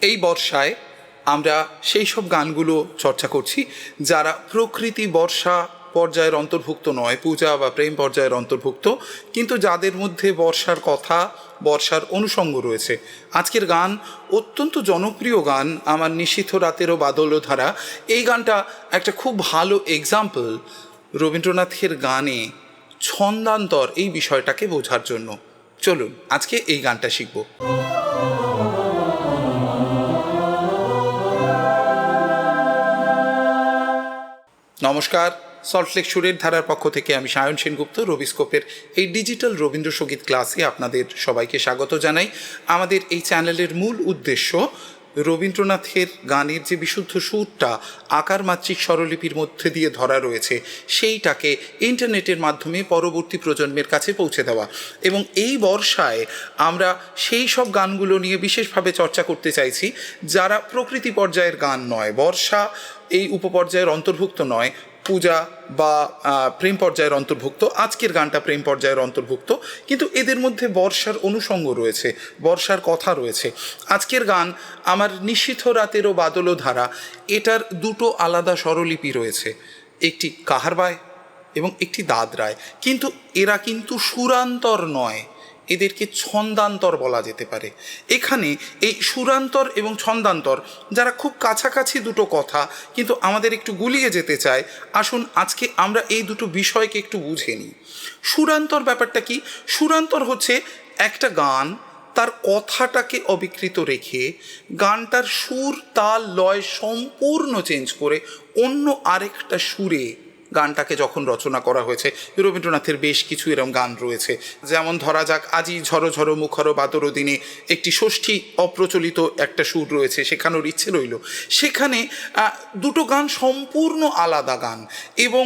এই বর্ষায় আমরা সেই সব গানগুলো চর্চা করছি, যারা প্রকৃতি বর্ষা পর্যায়ের অন্তর্ভুক্ত নয়, পূজা বা প্রেম পর্যায়ের অন্তর্ভুক্ত, কিন্তু যাদের মধ্যে বর্ষার কথা, বর্ষার অনুষঙ্গ রয়েছে। আজকের গান অত্যন্ত জনপ্রিয় গান, আমার নিশীথ রাতেরও বাদল ধারা। এই গানটা একটা খুব ভালো এক্সাম্পল রবীন্দ্রনাথের গানে ছন্দান্তর এই বিষয়টাকে বোঝার জন্য। চলুন, আজকে এই গানটা শিখব। নমস্কার। সল্টলেক সুরের ধারার পক্ষ থেকে আমি সায়ন সেনগুপ্ত রবিস্কোপের এই ডিজিটাল রবীন্দ্রসঙ্গীত ক্লাসে আপনাদের সবাইকে স্বাগত জানাই। আমাদের এই চ্যানেলের মূল উদ্দেশ্য রবীন্দ্রনাথের গানের যে বিশুদ্ধ সুরটা, আকার মাত্রিক স্বরলিপির মধ্যে দিয়ে ধরা রয়েছে, সেইটাকে ইন্টারনেটের মাধ্যমে পরবর্তী প্রজন্মের কাছে পৌঁছে দেওয়া। এবং এই বর্ষায় আমরা সেই সব গানগুলো নিয়ে বিশেষভাবে চর্চা করতে চাইছি, যারা প্রকৃতি পর্যায়ের গান নয়। বর্ষা এই উপপর্যায়ের অন্তর্ভুক্ত নয় পূজা বা প্রেম পর্যায়ের অন্তর্ভুক্ত, আজকের গানটা প্রেম পর্যায়ের অন্তর্ভুক্ত, কিন্তু এদের মধ্যে বর্ষার অনুষঙ্গ রয়েছে, বর্ষার কথা রয়েছে। আজকের গান আমার নিশীথ রাতেরও বাদলো ধারা, এটার দুটো আলাদা স্বরলিপি রয়েছে, একটি কাহারবায় এবং একটি দাদরায় কিন্তু এরা কিন্তু সুরান্তর নয় এদেরকে ছন্দান্তর বলা যেতে পারে। এখানে এই সুরান্তর এবং ছন্দান্তর, যারা খুব কাছাকাছি দুটো কথা, কিন্তু আমাদের একটু গুলিয়ে যেতে চায়, আসুন আজকে আমরা এই দুটো বিষয়কে একটু বুঝে নিই। সুরান্তর ব্যাপারটা কি? সুরান্তর হচ্ছে একটা গান তার কথাটাকে অবিকৃত রেখে গানটার সুর, তাল, লয় সম্পূর্ণ চেঞ্জ করে অন্য আরেকটা সুরে গানটাকে যখন রচনা করা হয়েছে, রবীন্দ্রনাথের বেশ কিছু এরম গান রয়েছে। যেমন ধরা যাক, আজি ঝরো ঝরো মুখর বাদর দিনে একটি ষষ্ঠী অপ্রচলিত একটা সুর রয়েছে, শেখানোর ইচ্ছে রইল। সেখানে দুটো গান সম্পূর্ণ আলাদা গান এবং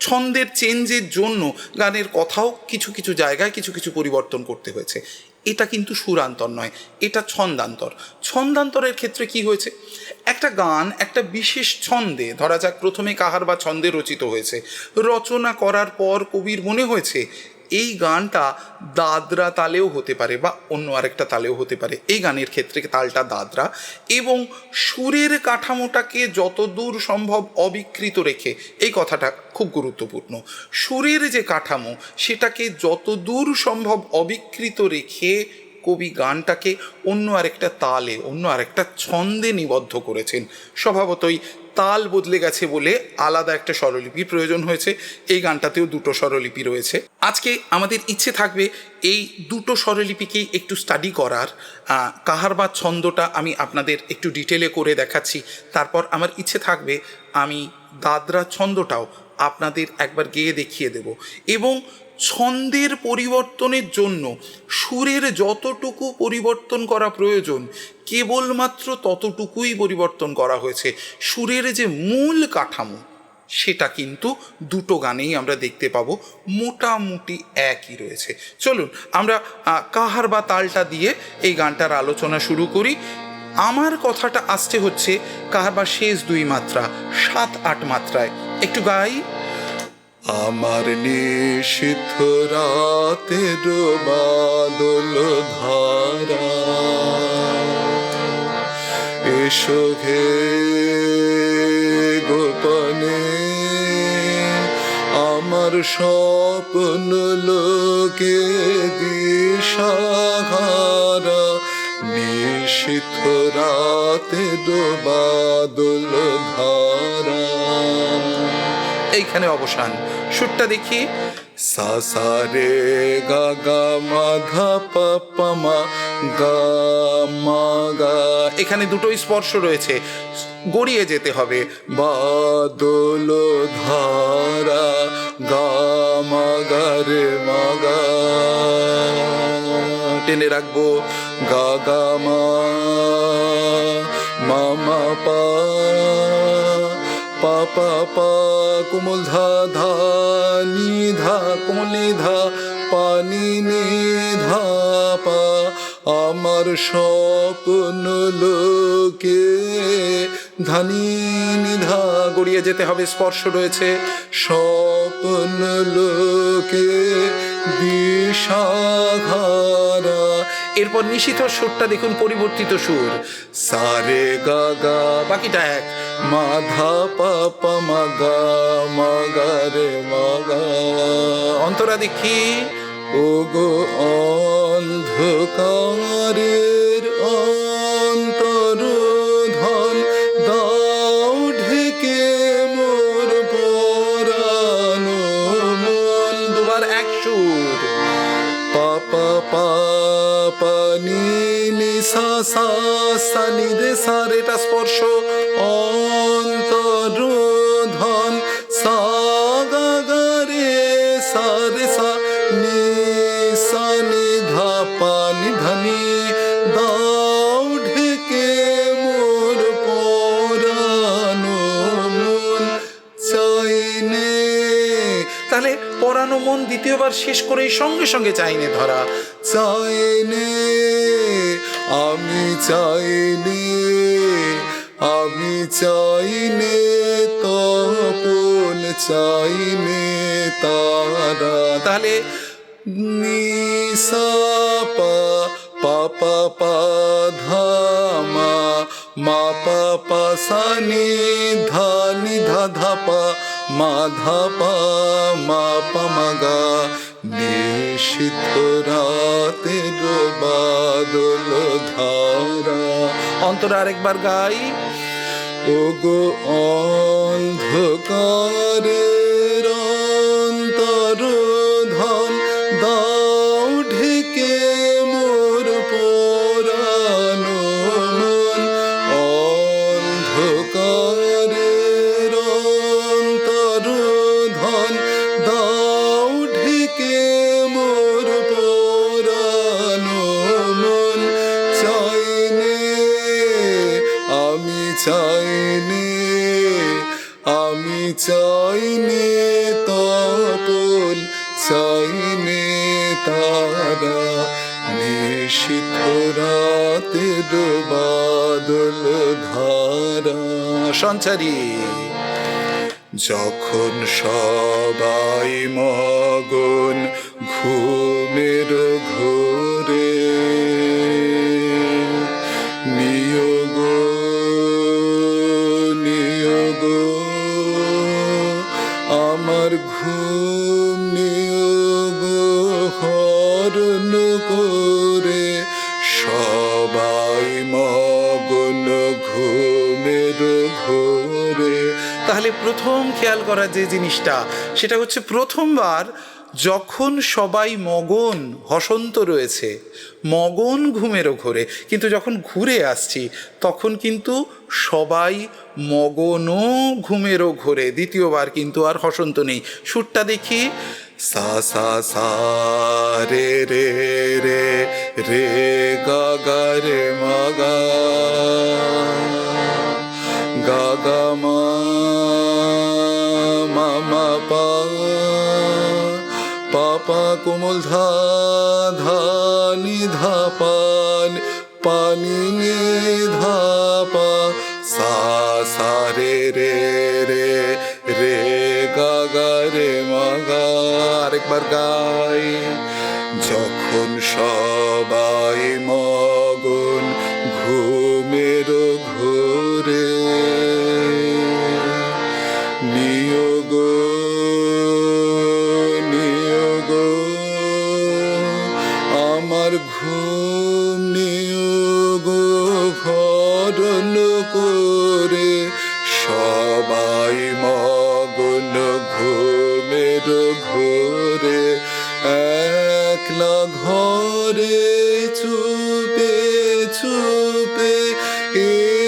ছন্দের চেঞ্জের জন্য গানের কথাও কিছু কিছু জায়গায় কিছু কিছু পরিবর্তন করতে হয়েছে। এটা কিন্তু সুরান্তর নয়, এটা ছন্দান্তর। ছন্দান্তরের ক্ষেত্রে কি হয়েছে? একটা গান, একটা বিশেষ ছন্দে, ধরা যাক প্রথমে কাহার বা ছন্দে রচিত হয়েছে, রচনা করার পর কবির মনে হয়েছে এই গানটা দাদরা তালেও হতে পারে বা অন্য আরেকটা তালেও হতে পারে। এই গানের ক্ষেত্রে তালটা দাদরা এবং সুরের কাঠামোটাকে যতদূর সম্ভব অবিকৃত রেখে এই কথাটা খুব গুরুত্বপূর্ণ। সুরের যে কাঠামো, সেটাকে যতদূর সম্ভব অবিকৃত রেখে কবি গানটাকে অন্য আরেকটা তালে, অন্য আরেকটা ছন্দে নিবদ্ধ করেছেন। স্বভাবতই তাল বদলে গেছে বলে আলাদা একটা স্বরলিপির প্রয়োজন হয়েছে। এই গানটাতেও দুটো স্বরলিপি রয়েছে। আজকে আমাদের ইচ্ছে থাকবে এই দুটো স্বরলিপিকেই একটু স্টাডি করার। কাহার বা ছন্দটা আমি আপনাদের একটু ডিটেলে করে দেখাচ্ছি। তারপর আমার ইচ্ছে থাকবে আমি দাদরা ছন্দটাও আপনাদের একবার গেয়ে দেখিয়ে দেব। এবং ছন্দের পরিবর্তনের জন্য সুরের যতটুকু পরিবর্তন করা প্রয়োজন, কেবলমাত্র ততটুকুই পরিবর্তন করা হয়েছে। সুরের যে মূল কাঠামো, সেটা কিন্তু দুটো গানেই আমরা দেখতে পাবো, মোটামুটি একই রয়েছে। চলুন, আমরা কাহার বা তালটা দিয়ে এই গানটার আলোচনা শুরু করি। আমার কথাটা আসছে হচ্ছে, কাহার বা শেষ দুই মাত্রা, সাত আট মাত্রায়। একটু গাই। আমার নিশিথ রাতের বাদল ধারা। এসো ঘে গোপনে, আমার স্বপ্ন লোকে দিশাহারা। নিশিথ রাতের বাদল ধারা। এইখানে অবসান। সুরটা দেখি। সা সা, রে, গা গা, মা ধা পা মা, গা মা, গা। এখানে দুটোই স্পর্শ রয়েছে। গড়িয়ে যেতে হবে। বাদল ধারা গা, মা, গা, রে, মা, গা। টেনে রাখব। গা গা, মা মা মা, পা। পা পা পা, কোমল ধা ধা, নি, ধা, কোমল ধা, পানি নি, ধা, পা, আমার স্বপ্ন লোকে ধানি নিধা গড়িয়ে যেতে হবে, স্পর্শ রয়েছে। স্বপ্ন লোকে বিষাঘারা এরপর নিশিত সুরটা দেখুন, পরিবর্তিত সুর। সারে গা গা বাকিটা এক। মাধা পাপা মাগা মাগা রে মাগা। অন্তরা দেখি ও গো অন্ধকারের অন্তর নীলি সা নি রে সা এটা স্পর্শ। অন্তর ধন সা গা রে সা রে সা নি সা নি ধা পা নি ধা নি দাও ঢেকে মোর পরানো মন চাইনে। তাহলে পরানো মন দ্বিতীয়বার শেষ করেই সঙ্গে সঙ্গে চাইনে ধরা। চাইনে আমি চাইনে আমি চাইনে তপন চাইনে তারা। তাহলে নিসা পা পা পা পা ধা মা মা পা পা সা নি ধা নি ধা ধা পা মা ধা পা মা পা মা গা নিশিত রাতের বাদল ধারা। অন্তরা আরেকবার গাই। ওগো অন্ধকারের চাইনে তপন চাইনে তারা নিশিত রাতের বাদল ধারা। সঞ্চারী। যখন সবাই মগন ঘুমের ঘোরে তাহলে প্রথম খেয়াল করা যে জিনিসটা, সেটা হচ্ছে প্রথমবার যখন সবাই মগন, হসন্ত রয়েছে, মগন ঘুমেরও ঘোরে কিন্তু যখন ঘুরে আসছি, তখন কিন্তু সবাই মগনও ঘুমেরও ঘোরে দ্বিতীয়বার কিন্তু আর হসন্ত নেই। সুরটা দেখি, সা সা সা, রে রে রে রে, গা গা, রে, মা, গা গা, মা কোমল ধা ধানি ধাপান পান নে ধা সা সা, রে রে রে রে, গা গা, রে, মা, গা, আরেকবার গাই। যখন সবাই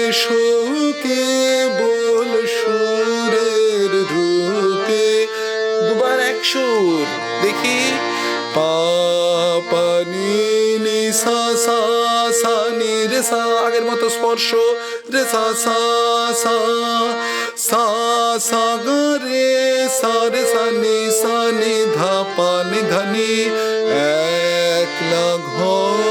এসো বল সুরের রূপে দুবার এক সুর, দেখি। পাপানি নি সা সা সা, নি, রে, সা, আগের মতো স্পর্শ। রে, সা সা সা সা সা, গা, রে, সা রে, সা, নি সা, নি, ধা, পা, নি, ধা, নি। একলা ঘরে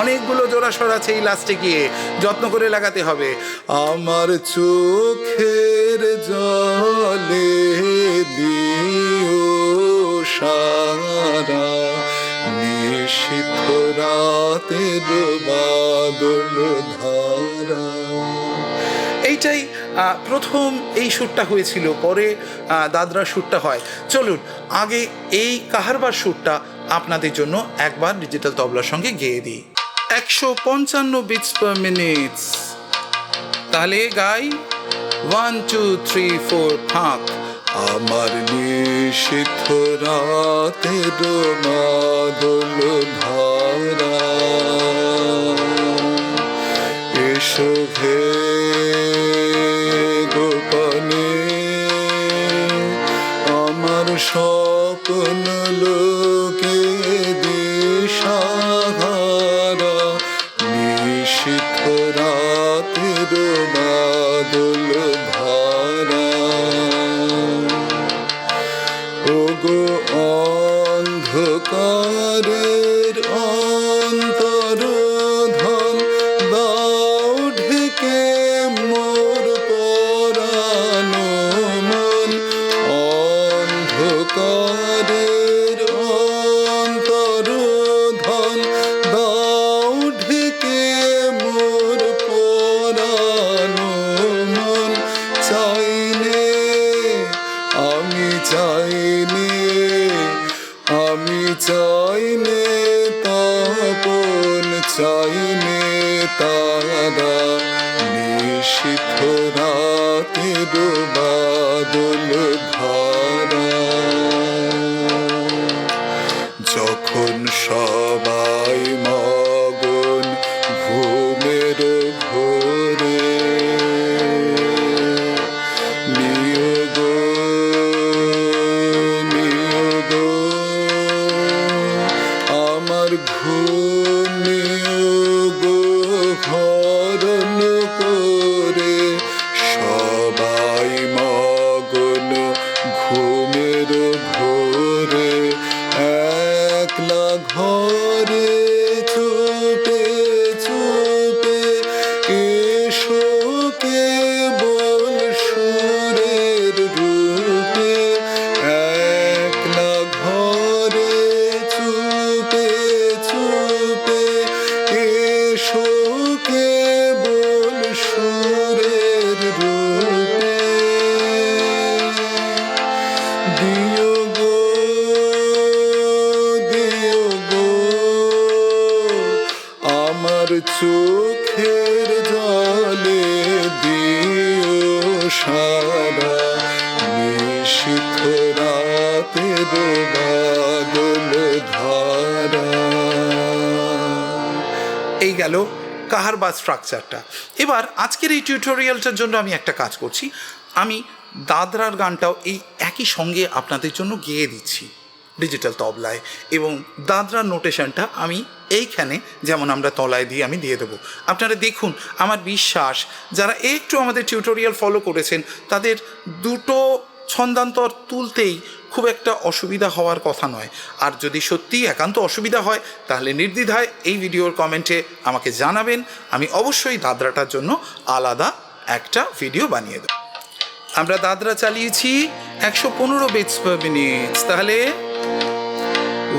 অনেকগুলো জোড়া স্বর আছে এই লাস্টে গিয়ে যত্ন করে লাগাতে হবে আমার চোখের জলে দিও সারা নিশিত রাতের বাদল ধারা এইটাই প্রথম এই সুরটা হয়েছিল পরে দাদরা সুরটা হয় চলুন আগে এই কাহারবার সুরটা আপনাদের জন্য একবার ডিজিটাল তবলার সঙ্গে গেয়ে দিই। একশো পঞ্চান্ন বিটস পার মিনিট তাহলে গাই ওয়ান টু থ্রি ফোর ফাঁক আমার নিশিত রাতের বাদল ধারা। এসো হে বাদল চাইনে আমি চাইনে তপন চাইনে তারা নিশিত রাতে বাদল ধারা এই গেল কাহার বা স্ট্রাকচারটা এবার আজকের এই টিউটোরিয়ালটার জন্য আমি একটা কাজ করছি। আমি দাদরার গানটাও এই একই সঙ্গে আপনাদের জন্য গেয়ে দিচ্ছি ডিজিটাল তবলায় এবং দাদরার নোটেশনটা আমি এইখানে যেমন আমরা তলায় দিয়ে আমি দিয়ে দেবো। আপনারা দেখুন, আমার বিশ্বাস, যারা একটু আমাদের টিউটোরিয়াল ফলো করেছেন, তাদের দুটো ছন্দান্তর তুলতেই খুব একটা অসুবিধা হওয়ার কথা নয়। আর যদি সত্যিই একান্ত অসুবিধা হয়, তাহলে নির্দ্বিধায় এই ভিডিওর কমেন্টে আমাকে জানাবেন। আমি অবশ্যই দাদরাটার জন্য আলাদা একটা ভিডিও বানিয়ে দেব। আমরা দাদরা চালিয়েছি একশো পনেরো বেটস পার মিনিট তাহলে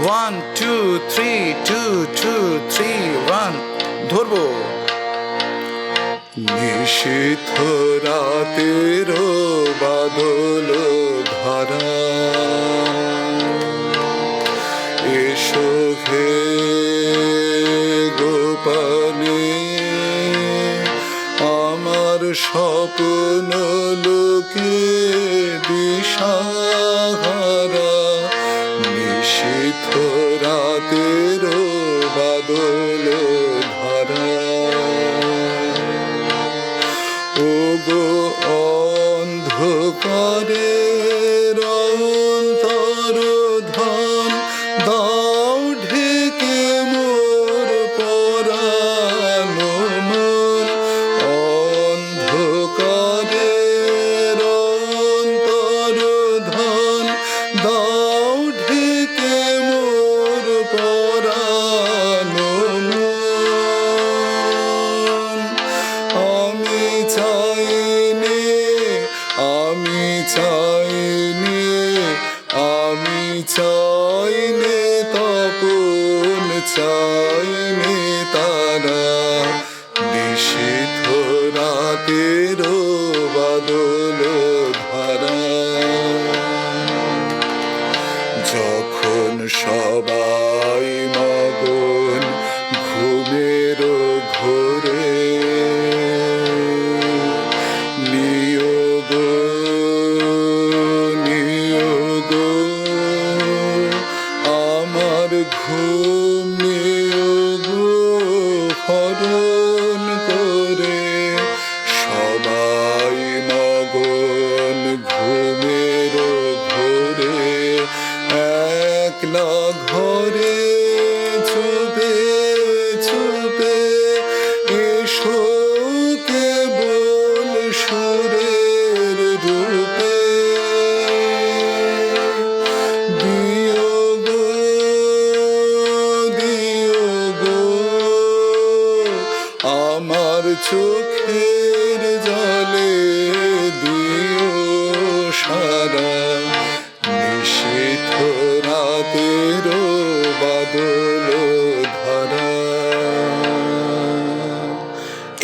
one two three two two three one ধরবো। নিশীথ রাতের বাদল ধারা। এসো হে গোপালে আমার স্বপ্ন লোকে দিশাহারা। নিশীথ রাতের বাদল ওগো যখন সবাই মগন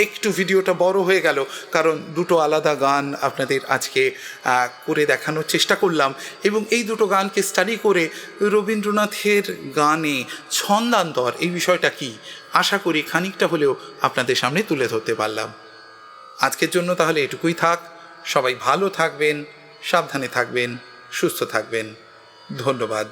একটু ভিডিওটা বড় হয়ে গেল, কারণ দুটো আলাদা গান আপনাদের আজকে করে দেখানোর চেষ্টা করলাম এবং এই দুটো গানকে স্টাডি করে রবীন্দ্রনাথের গানে ছন্দান্তর এই বিষয়টা কি, আশা করি খানিকটা হলেও আপনাদের সামনে তুলে ধরতে পারলাম। আজকের জন্য তাহলে এটুকুই থাক, সবাই ভালো থাকবেন, সাবধানে থাকবেন, সুস্থ থাকবেন, ধন্যবাদ।